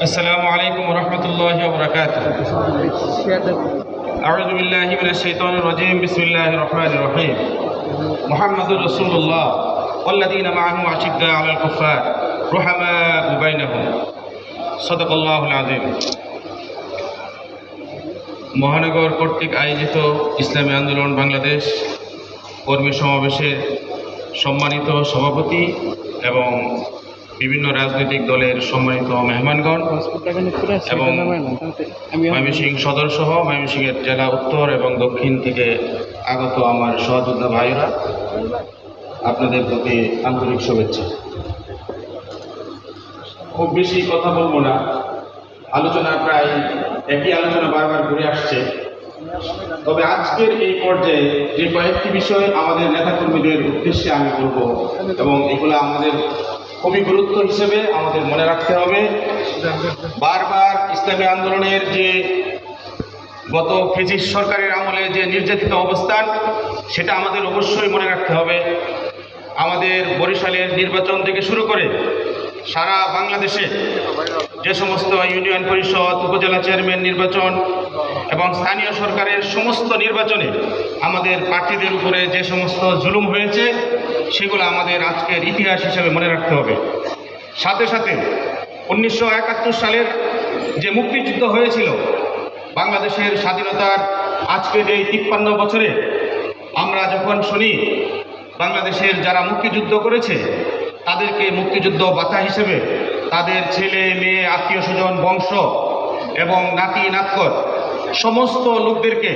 السلام عليكم ورحمة الله وبركاته أعوذ بالله من الشيطان الرجيم بسم الله الرحمن الرحيم محمد رسول الله والذين معه أشداء على الكفار رحماء بينهم صدق الله العظيم মহানগর কর্তৃক আয়োজিত ইসলামী আন্দোলন বাংলাদেশ কর্মী সমাবেশের সম্মানিত সভাপতি এবং বিভিন্ন রাজনৈতিক দলের সম্মানিত মেহমানগণ এবং ময়মনসিংহ সদর সহ ময়মনসিংহের জেলা উত্তর এবং দক্ষিণ থেকে আগত আমার সহযোদ্ধা ভাইরা আপনাদের প্রতি আন্তরিক শুভেচ্ছা। খুব বেশি কথা বলব না। আলোচনা প্রায় একই আলোচনা বারবার ঘুরে আসছে। তবে আজকের এই পর্যায়ে যে কয়েকটি বিষয় আমাদের নেতাকর্মীদের উদ্দেশ্যে আমি বলব এবং এগুলো আমাদের খুবই গুরুত্ব হিসেবে আমাদের মনে রাখতে হবে। বারবার ইসলামী আন্দোলনের যে গত ফেজিস সরকারের আমলে যে নির্যাতিত অবস্থান, সেটা আমাদের অবশ্যই মনে রাখতে হবে। আমাদের বরিশালের নির্বাচন থেকে শুরু করে সারা বাংলাদেশে যে সমস্ত ইউনিয়ন পরিষদ, উপজেলা চেয়ারম্যান নির্বাচন এবং স্থানীয় সরকারের সমস্ত নির্বাচনে আমাদের প্রার্থীদের উপরে যে সমস্ত জুলুম হয়েছে সেগুলো আমাদের আজকের ইতিহাস হিসেবে মনে রাখতে হবে। সাথে সাথে উনিশশো একাত্তর সালের যে মুক্তিযুদ্ধ হয়েছিল, বাংলাদেশের স্বাধীনতার আজকের এই তিপ্পান্ন বছরে আমরা যখন শুনি, বাংলাদেশের যারা মুক্তিযুদ্ধ করেছে, তাদেরকে মুক্তিযুদ্ধ বাতা হিসেবে তাদের ছেলে, মেয়ে, আত্মীয় স্বজন, বংশ এবং নাতি, নাতকর, সমস্ত লোকদেরকে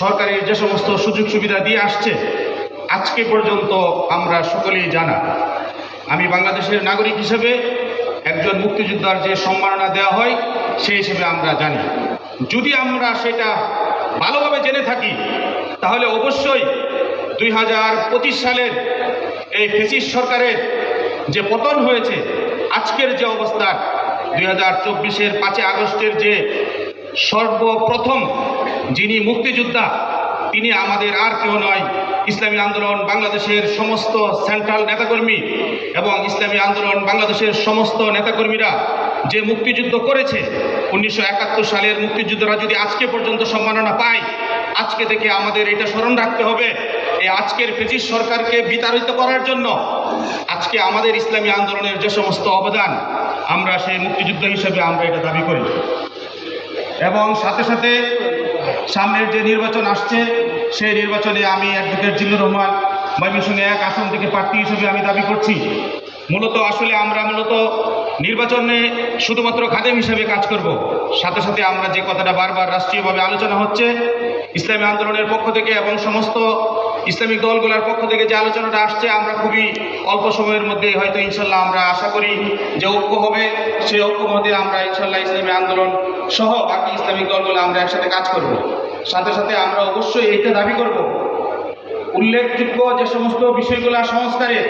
সরকারের যে সমস্ত সুযোগ সুবিধা দিয়ে আসছে আজকে পর্যন্ত আমরা সকলেই জানা, আমি বাংলাদেশের নাগরিক হিসেবে একজন মুক্তিযোদ্ধার যে সম্মাননা দেওয়া হয়, সেই হিসেবে আমরা জানি। যদি আমরা সেটা ভালোভাবে জেনে থাকি, তাহলে অবশ্যই দুই হাজার পঁচিশ সালের এই ফেসিস সরকারের যে পতন হয়েছে, আজকের যে অবস্থা, দুই হাজার চব্বিশের পাঁচই আগস্টের যে সর্বপ্রথম যিনি মুক্তিযোদ্ধা তিনি আমাদের আর কেউ নয়। ইসলামী আন্দোলন বাংলাদেশের সমস্ত সেন্ট্রাল নেতাকর্মী এবং ইসলামী আন্দোলন বাংলাদেশের সমস্ত নেতাকর্মীরা যে মুক্তিযুদ্ধ করেছে, উনিশশো একাত্তর সালের মুক্তিযুদ্ধরা যদি আজকে পর্যন্ত সম্মাননা পায়, আজকে থেকে আমাদের এটা স্মরণ রাখতে হবে, এই আজকের ব্রিটিশ সরকারকে বিতাড়িত করার জন্য আজকে আমাদের ইসলামী আন্দোলনের যে সমস্ত অবদান, আমরা সেই মুক্তিযুদ্ধ হিসেবে আমরা এটা দাবি করি। এবং সাথে সাথে সামনের যে নির্বাচন আসছে, সেই নির্বাচনে আমি অ্যাডভোকেট জিল্লুর রহমান ময়মনসিংহে এক আসন থেকে প্রার্থী হিসেবে আমি দাবি করছি। মূলত আসলে আমরা মূলত নির্বাচনে শুধুমাত্র খাদেম হিসেবে কাজ করব। সাথে সাথে আমরা যে কথাটা বারবার রাষ্ট্রীয়ভাবে আলোচনা হচ্ছে, ইসলামী আন্দোলনের পক্ষ থেকে এবং সমস্ত ইসলামিক দলগুলোর পক্ষ থেকে যে আলোচনাটা আসছে, আমরা খুবই অল্প সময়ের মধ্যে হয়তো ইনশাল্লাহ আমরা আশা করি যে ঐক্য হবে। সেই ঐক্য মধ্যে আমরা ইনশাল্লাহ ইসলামী আন্দোলন সহ বাকি ইসলামিক দলগুলো আমরা একসাথে কাজ করব। সাথে সাথে আমরা অবশ্যই এইটা দাবি করব। উল্লেখযোগ্য যে সমস্ত বিষয়গুলো সংস্কারের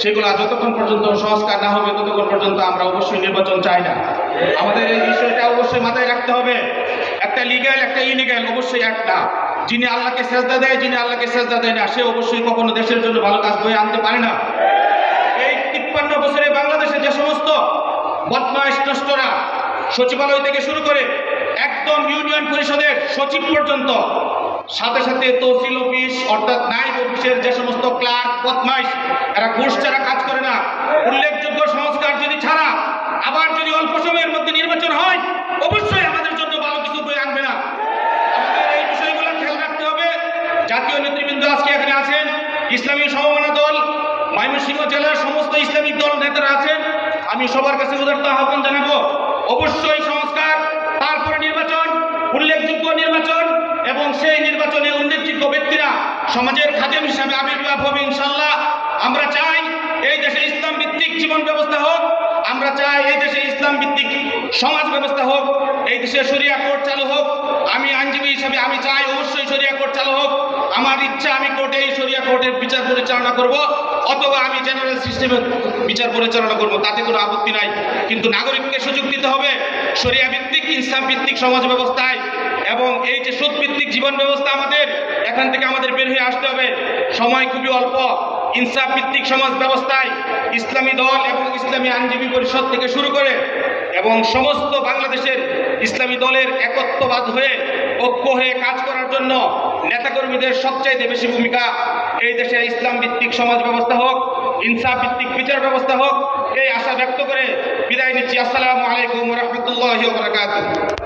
সেগুলো যতক্ষণ পর্যন্ত সংস্কার না হবে, ততক্ষণ পর্যন্ত আমরা অবশ্যই নির্বাচন চাই না। আমাদের এই বিষয়টা অবশ্যই মাথায় রাখতে হবে। একটা লিগ্যাল একটা ইলিগ্যাল অবশ্যই একটা। যিনি আল্লাহকে সেজদা দেয়, যিনি আল্লাহকে সেজদা দেয় না, সে অবশ্যই কখনো দেশের জন্য ভালো কাজ বয়ে আনতে পারে না। এই তিপ্পান্ন বছরে বাংলাদেশে যে সমস্ত বদমাইশ নষ্টরা সচিবালয় থেকে শুরু করে একদম ইউনিয়ন পরিষদের সচিব পর্যন্ত, সাথে সাথে তহসিল অফিস, অর্থাৎ নাইব অফিসের যে সমস্ত ক্লার্ক বদমাইশ এরা ঘুষ ছাড়া কাজ করে না। উল্লেখযোগ্য সংস্কার যদি ছাড়া, আবার যদি অল্প সময়ের ইসলামী সমমানা দল, ময়মনসিংহ জেলার সমস্ত ইসলামিক দল নেতারা আছেন, আমি সবার কাছে উদারত আহ্বান জানাব। অবশ্যই সংস্কার, তারপরে নির্বাচন, উল্লেখযোগ্য নির্বাচন, এবং সেই নির্বাচনে উল্লেখযোগ্য ব্যক্তিরা সমাজের খাদেম হিসাবে আবির্ভাব হবে ইনশাল্লাহ আমরা চাই এই দেশে ইসলাম ভিত্তিক জীবন ব্যবস্থা হোক, আমরা চাই এই দেশে ইসলাম ভিত্তিক সমাজ ব্যবস্থা হোক, এই দেশে সরিয়া কোর্ট চালু হোক। আমি আইনজীবী হিসাবে আমি চাই অবশ্যই শরিয়া কোর্ট চালু হোক আমার ইচ্ছা আমি কোর্টে শরিয়া কোর্টের বিচার পরিচালনা করব, অথবা আমি জেনারেল সিস্টেমে বিচার পরিচালনা করব, তাতে কোনো আপত্তি নাই। কিন্তু নাগরিককে সুযোগ দিতে হবে, শরিয়া ভিত্তিক ইনসাম ভিত্তিক সমাজ ব্যবস্থায়, এবং এই যে সুদ ভিত্তিক জীবন ব্যবস্থা আমাদের, এখান থেকে আমাদের বের হয়ে আসতে হবে। সময় খুবই অল্প। ইনসাফ ভিত্তিক সমাজ ব্যবস্থায় ইসলামী দল এবং ইসলামী আইনজীবী পরিষদ থেকে শুরু করে, এবং সমস্ত বাংলাদেশের ইসলামী দলের একত্ববাদ হয়ে ঐক্য হয়ে কাজ করার জন্য নেতাকর্মীদের সবচাইতে বেশি ভূমিকা এই দেশের ইসলাম ভিত্তিক সমাজ ব্যবস্থা হোক ইনসাফ ভিত্তিক বিচার ব্যবস্থা হোক, এই আশা ব্যক্ত করে বিদায় নিচ্ছি। আসসালামু আলাইকুম রহমতুল্লাহ বারাকাতুহ।